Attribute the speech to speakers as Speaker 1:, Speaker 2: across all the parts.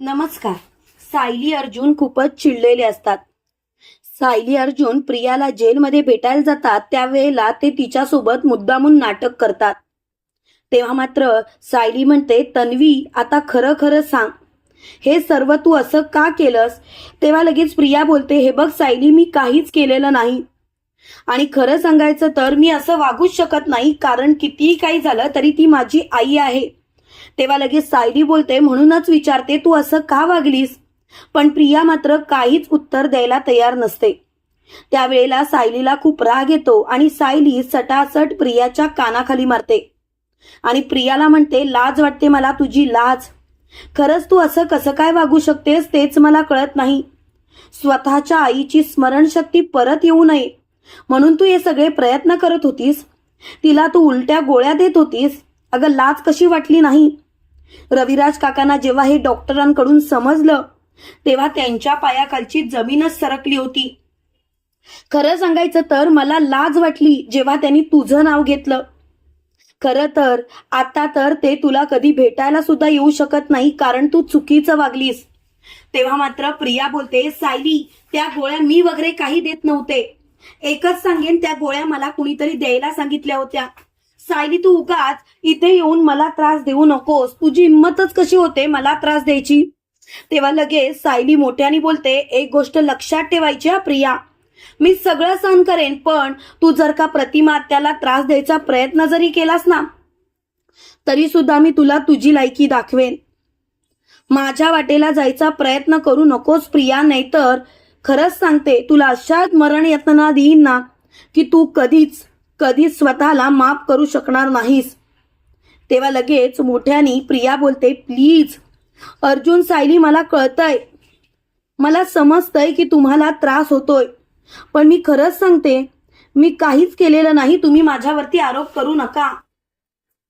Speaker 1: नमस्कार. सायली अर्जुन खूपच चिडलेले असतात. सायली अर्जुन प्रियाला जेलमध्ये भेटायला जातात. त्यावेळेला ते तिच्यासोबत मुद्दामून नाटक करतात. तेव्हा मात्र सायली म्हणते तन्वी आता खरं खरं सांग. हे सर्व तू असं का केलंस? तेव्हा लगेच प्रिया बोलते हे बघ सायली मी काहीच केलेलं नाही. आणि खरं सांगायचं तर मी असं वागूच शकत नाही कारण कितीही काही झालं तरी ती माझी आई आहे. तेव्हा लगेच सायली बोलते म्हणूनच विचारते तू असं का वागलीस? पण प्रिया मात्र काहीच उत्तर द्यायला तयार नसते. त्यावेळेला सायलीला खूप राग येतो आणि सायली सटासट प्रियाच्या कानाखाली मारते. आणि प्रियाला म्हणते लाज वाटते मला तुझी लाज. खरंच तू असं कसं काय वागू शकतेस तेच मला कळत नाही. स्वतःच्या आईची स्मरणशक्ती परत येऊ नये. म्हणून तू हे सगळे प्रयत्न करत होतीस. तिला तू उलट्या गोळ्या देत होतीस. अगं लाज कशी वाटली नाही? रविराज काकांना जेव्हा हे डॉक्टरांकडून समजलं तेव्हा त्यांच्या पायाखालची जमीनच सरकली होती. खरं सांगायचं तर मला लाज वाटली जेव्हा त्यांनी तुझं नाव घेतलं. खरं तर आता तर ते तुला कधी भेटायला सुद्धा येऊ शकत नाही कारण तू चुकीचं वागलीस. तेव्हा मात्र प्रिया बोलते सायली त्या गोळ्या मी वगैरे काही देत नव्हते. एकच सांगेन त्या गोळ्या मला कुणीतरी द्यायला सांगितल्या होत्या. सायली तू उगाच इथे येऊन मला त्रास देऊ नकोस. तुझी हिंमतच कशी होते मला त्रास द्यायची? तेव्हा लगेच सायली मोठ्याने बोलते एक गोष्ट लक्षात ठेवायची हा प्रिया. मी सगळं सहन करेन पण तू जर का प्रतिमा त्याला त्रास द्यायचा प्रयत्न जरी केलास ना तरी सुद्धा मी तुला तुझी लायकी दाखवेन. माझ्या वाटेला जायचा प्रयत्न करू नकोस प्रिया. नाहीतर खरंच सांगते तुला अशा मरण यत्ना देईन ना की तू कधीच कधीच स्वतःला माफ करू शकणार नाहीस. तेव्हा लगेच मोठ्यानी प्रिया बोलते प्लीज अर्जुन सायली मला कळतंय. मला समजतंय की तुम्हाला त्रास होतोय. पण मी खरंच सांगते मी काहीच केलेलं नाही तुम्ही माझ्यावरती आरोप करू नका.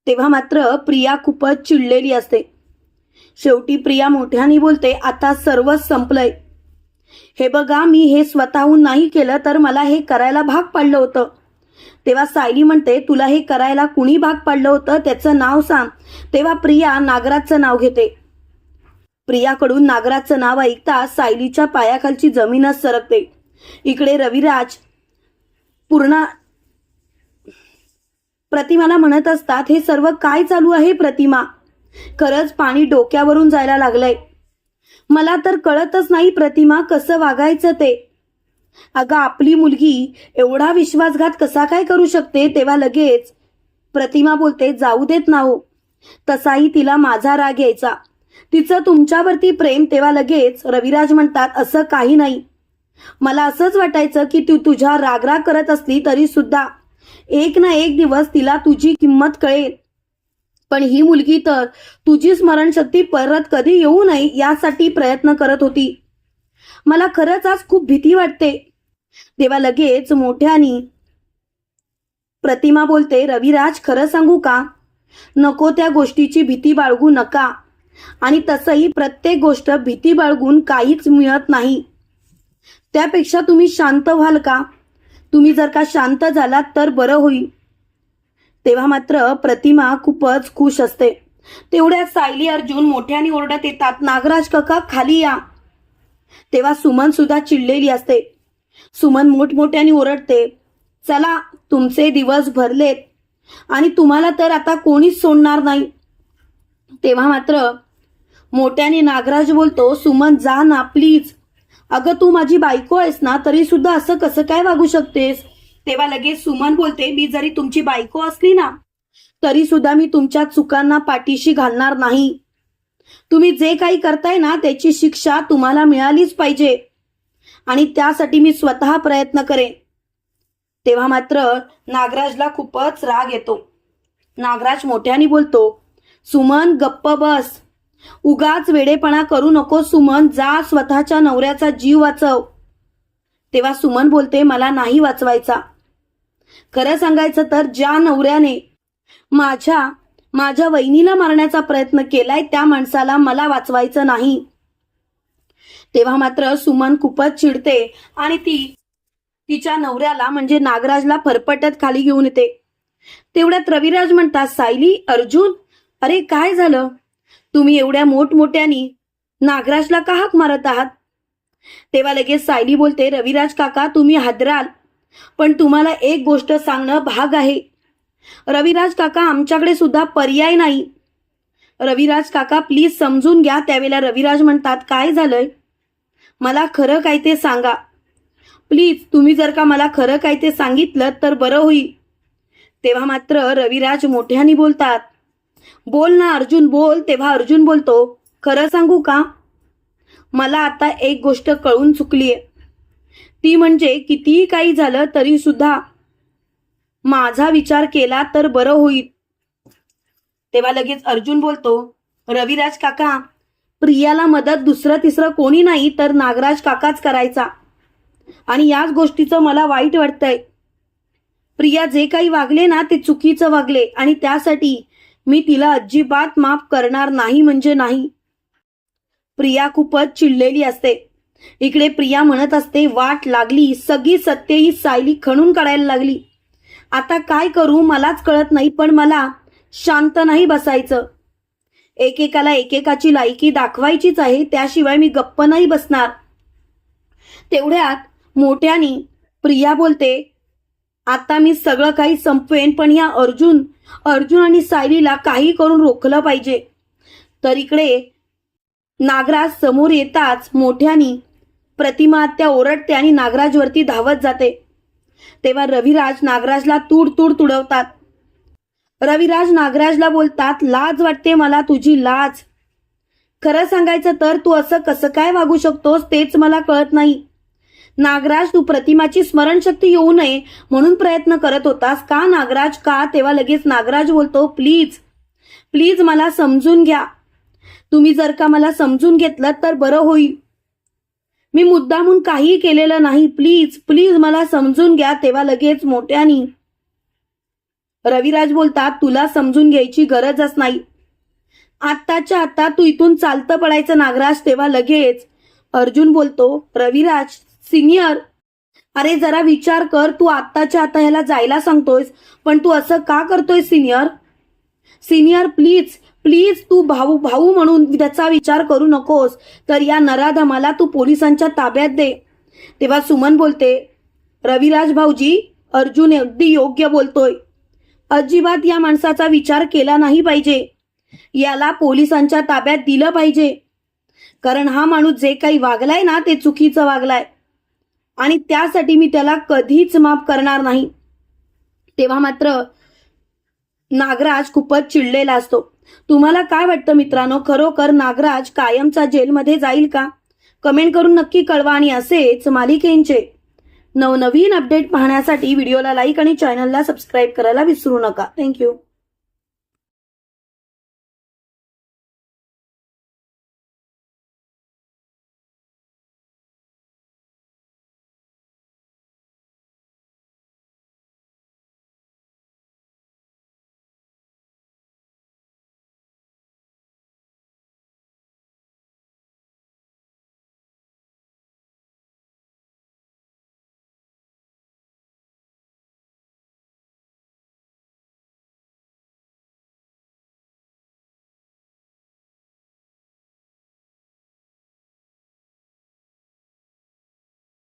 Speaker 1: तेव्हा मात्र प्रिया खूपच चिडलेली असते. शेवटी प्रिया मोठ्याने बोलते आता सर्वच संपलंय. हे बघा मी हे स्वतःहून नाही केलं तर मला हे करायला भाग पाडलं होतं. तेव्हा सायली म्हणते तुला हे करायला कुणी भाग पाडलं होतं? त्याचं नाव सांग. तेव्हा प्रिया नागराजचं नाव घेते. प्रियाकडून नागराजचं नाव ऐकता सायलीच्या पायाखालची जमीनच सरकते. इकडे रविराज पूर्ण प्रतिमाला म्हणत असतात हे सर्व काय चालू आहे प्रतिमा? खरंच पाणी डोक्यावरून जायला लागलंय. मला तर कळतच नाही प्रतिमा कसं वागायचं ते. अगं आपली मुलगी एवढा विश्वासघात कसा काय करू शकते? तेव्हा लगेच प्रतिमा बोलते जाऊ देत ना हो तसाही तिला माझा राग यायचा. तिचं तुमच्यावरती प्रेम तेव्हा लगेच रविराज म्हणतात असं काही नाही. मला असंच वाटायचं की तू तुझ्या रागराग करत असली तरी सुद्धा एक ना एक दिवस तिला तुझी किंमत कळेल. पण ही मुलगी तर तुझी स्मरणशक्ती परत कधी येऊ नये यासाठी प्रयत्न करत होती. मला खरंच आज खूप भीती वाटते. तेव्हा लगेच मोठ्यानी प्रतिमा बोलते रविराज खरं सांगू का? नको त्या गोष्टीची भीती बाळगू नका. आणि तसंही प्रत्येक गोष्ट भीती बाळगून काहीच मिळत नाही. त्यापेक्षा तुम्ही शांत व्हाल का? तुम्ही जर का शांत झालात तर बरं होईल. तेव्हा मात्र प्रतिमा खूपच खुश असते. तेवढ्या सायली अर्जुन मोठ्याने ओरडत येतात नागराज काका खाली या. तेव्हा सुमन सुद्धा चिडलेली असते. सुमन मोठमोठ्याने ओरडते चला तुमचे दिवस भरलेत आणि तुम्हाला तर आता कोणीच सोडणार नाही. तेव्हा मात्र मोठ्याने नागराज बोलतो सुमन जा ना प्लीज अगं तू माझी बायको आहेस ना तरी सुद्धा असं कसं काय वागू शकतेस? तेव्हा लगेच सुमन बोलते मी जरी तुमची बायको असली ना तरी सुद्धा मी तुमच्या चुकांना पाठीशी घालणार नाही. तुम्ही जे काही करताय ना त्याची शिक्षा तुम्हाला मिळालीच पाहिजे. आणि त्यासाठी मी स्वतः प्रयत्न करेन. तेव्हा मात्र नागराजला खूपच राग येतो. नागराज मोठ्याने बोलतो सुमन गप्प बस. उगाच वेडेपणा करू नको सुमन जा स्वतःच्या नवऱ्याचा जीव वाचव. तेव्हा सुमन बोलते मला नाही वाचवायचा. खरं सांगायचं तर ज्या नवऱ्याने माझ्या माझ्या वहिनीला मारण्याचा प्रयत्न केलाय त्या माणसाला मला वाचवायचं नाही. तेव्हा मात्र सुमन खूपच चिडते आणि ती तिच्या नवऱ्याला म्हणजे नागराजला फरफटत खाली घेऊन येते. तेवढ्यात रविराज म्हणतात सायली अर्जुन अरे काय झालं? तुम्ही एवढ्या मोठमोठ्यानी नागराजला का हाक मारत आहात? तेव्हा लगेच सायली बोलते रविराज काका तुम्ही हादराल पण तुम्हाला एक गोष्ट सांगणं भाग आहे. रविराज काका आमच्याकडे सुद्धा पर्याय नाही. रविराज काका प्लीज समजून घ्या. त्यावेळेला रविराज म्हणतात काय झालंय? मला खरं काय ते सांगा. प्लीज तुम्ही जर का मला खरं काय ते सांगितलं तर बरं होईल. तेव्हा मात्र रविराज मोठ्याने बोलतात बोल ना अर्जुन बोल. तेव्हा अर्जुन बोलतो खरं सांगू का? मला आता एक गोष्ट कळून चुकलीये. ती म्हणजे कितीही काही झालं तरी सुद्धा माझा विचार केला तर बरं होईल. तेव्हा लगेच अर्जुन बोलतो रविराज काका प्रियाला मदत दुसरं तिसरं कोणी नाही तर नागराज काकाच करायचा. आणि याच गोष्टीचं मला वाईट वाटतंय. प्रिया जे काही वागले ना ते चुकीचं वागले आणि त्यासाठी मी तिला अजिबात माफ करणार नाही म्हणजे नाही. प्रिया खूपच चिडलेली असते. इकडे प्रिया म्हणत असते वाट लागली सगळी सत्य ही सायली खणून काढायला लागली. आता काय करू मलाच कळत नाही पण मला शांत नाही बसायचं. एकेकाला एकेकाची लायकी दाखवायचीच आहे त्याशिवाय मी गप्प नाही बसणार. तेवढ्यात मोठ्यानी प्रिया बोलते आता मी सगळं काही संपवेन पण या अर्जुन अर्जुन आणि सायलीला काही करून रोखलं पाहिजे. तर इकडे नागराज समोर येताच मोठ्यानी प्रतिमा त्या ओरडते आणि नागराजवरती धावत जाते. तेव्हा रविराज नागराजला तूड तूड तुडवतात. रविराज नागराजला बोलतात लाज वाटते मला तुझी लाज. खरं सांगायचं तर तू असं कसं काय वागू शकतोस तेच मला कळत नाही. नागराज तू प्रतिमाची स्मरणशक्ती येऊ नये म्हणून प्रयत्न करत होतास. का नागराज? का? तेव्हा लगेच नागराज बोलतो प्लीज प्लीज मला समजून घ्या. तुम्ही जर का मला समजून घेतलं तर बरं होईल. मी मुद्दामून काही केलेलं नाही. प्लीज प्लीज मला समजून घ्या तेव्हा लगेच मोठ्यानी. रविराज बोलतात तुला समजून घ्यायची गरजच नाही. आत्ताच्या आता तू इथून चालतं पडायचं नागराज तेव्हा लगेच अर्जुन बोलतो रविराज सिनियर. अरे जरा विचार कर तू आत्ताच्या आता ह्याला जायला सांगतोयस पण तू असं का करतोय सिनियर? सिनियर प्लीज प्लीज तू भाऊ भाऊ म्हणून त्याचा विचार करू नकोस. तर या नराधमाला तू पोलिसांच्या ताब्यात दे. तेव्हा सुमन बोलते रविराज भाऊजी अर्जुन अगदी योग्य बोलतोय. अजिबात या माणसाचा विचार केला नाही पाहिजे. याला पोलिसांच्या ताब्यात दिलं पाहिजे. कारण हा माणूस जे काही वागलाय ना ते चुकीचं वागलाय. आणि त्यासाठी मी त्याला कधीच माफ करणार नाही. तेव्हा मात्र नागराज खूपच चिडलेला असतो. तुम्हाला काय वाटतं मित्रांनो? खरोखर नागराज कायमचा जेलमध्ये जाईल का? कमेंट करून नक्की कळवा आणि असेच मालिकेंचे नवनवीन अपडेट पाहण्यासाठी व्हिडिओला लाईक आणि चॅनलला सबस्क्राईब करायला विसरू नका. थँक्यू.